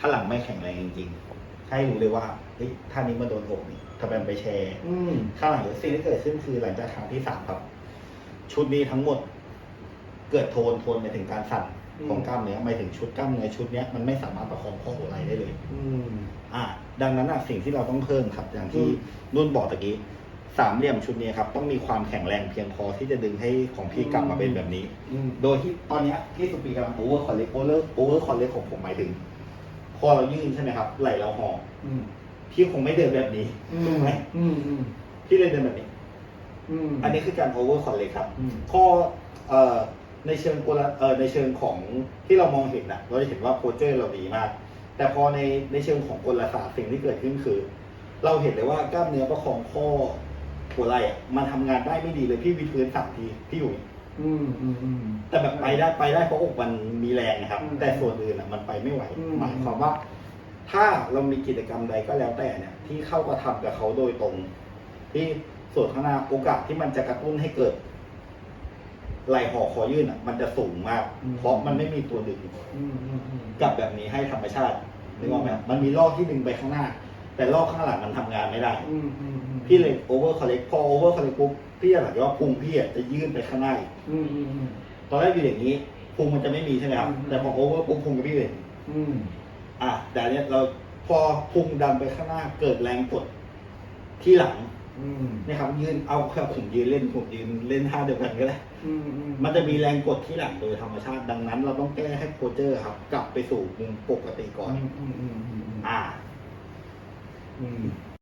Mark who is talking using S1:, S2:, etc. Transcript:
S1: ถ้าหลังไม่แข็งแรงจริงๆให้รู้เลยว่าเฮ้ยท่านี้มันโดนอกนี่ถ้าเป็นไปแชร์
S2: อืม
S1: ข้างหลังเดี๋ยวสิ่งที่เกิดขึ้นคือหลังจากครั้งที่สามครับ ชุดนี้ทั้งหมด เกิดโทนโทนไปถึงการสั่นของกล้ามเนื้อไม่ถึงชุดกล้ามเนื้อชุดเนี้ยมันไม่สามารถประคองข้อหัวไหล่ได้เลย
S2: อืม
S1: อ่า ดังนั้นอะสิ่งที่เราต้องเพิ่มครับ อย่างที่
S2: อืม
S1: นุ่นบอกตะกี้สามเหลี่ยมชุดนี้ครับ ต้องมีความแข็งแรงเพียงพอที่จะดึงให้ของพี่กลับมาเป็นแบบนี้
S2: อืม
S1: โดยที่ตอนเนี้ยพี่สุปีกำลังโอเวอร์คอร์เล็กโอเวอร์โอเวอร์คอร์เล็กของผมหมายถึง พอเรายืนใช่ไหมครับ ไหล่เราห่อ
S2: อืม
S1: พี่คงไม่เดินแบบนี้ถูกไหม
S2: อืมอืม
S1: พี่เลยเดินแบบนี้
S2: อืม
S1: อันนี้คือการโอเวอร์คอร์เล็กครับ
S2: อืม
S1: ข้อเอ่อในเชิงกลเอ่อในเชิงของที่เรามองเห็นนะเราจะเห็นว่าโพสเจอร์เราดีมาก แต่พอในในเชิงของกลศาสตร์สิ่งที่เกิดขึ้นคือ เราเห็นเลยว่ากล้ามเนื้อประคองข้อหัวไหล่อะมันทำงานได้ไม่ดีเลยพี่วิดพื้นสามทีพี่อยู่
S2: อืมอืมอืม
S1: แต่แบบไปได้ไปได้เพราะอกมันมีแรงนะครับ
S2: อืม
S1: แต่ส่วนอื่นอะมันไปไม่ไหว
S2: อืม
S1: หมายความว่า ถ้าเรามีกิจกรรมใดก็แล้วแต่เนี่ย ที่เข้ากระทำกับเขาโดยตรง ที่ส่วนข้างหน้าโอกาสที่มันจะกระตุ้นให้เกิดไหลห่อคอยื่นอะ มันจะสูงมากเพราะมันไม่มีตัวดึง
S2: อืมอืมอืม
S1: กับแบบนี้ให้ธรรมชาตินึกออกไหมครับมันมีลอกที่ดึงไปข้างหน้า แต่ลอกข้างหลังมันทำงานไม่ได้
S2: อืมอืมอืม
S1: พี่เลยโอเวอร์คอลเลกพอโอเวอร์คอลเลกปุ๊บพี่จะหลักว่าพุงพี่อะจะยื่นไปข้างหน้าอีก
S2: อืมอืมอืม
S1: ตอนแรกอยู่อย่างนี้พุงมันจะไม่มีใช่ไหมครับ
S2: อืม
S1: แต่พอโอเวอร์ปุ๊บพุงกับพี่เลย
S2: อืม
S1: อะแต่อันเนี้ยเราพอพุงดันไปข้างหน้าเกิดแรงกดที่หลัง
S2: อืม
S1: นะครับยืนเอาแค่ผมยืนเล่นผมยืนเล่นท่าเดียวกันก็ได้
S2: อืมอืม
S1: มันจะมีแรงกดที่หลังโดยธรรมชาติดังนั้น เราต้องแก้ให้โคเจอร์ครับ กลับไปสู่มุมปกติก่อน
S2: อืมอืมอืมอืม
S1: อ่า
S2: mm.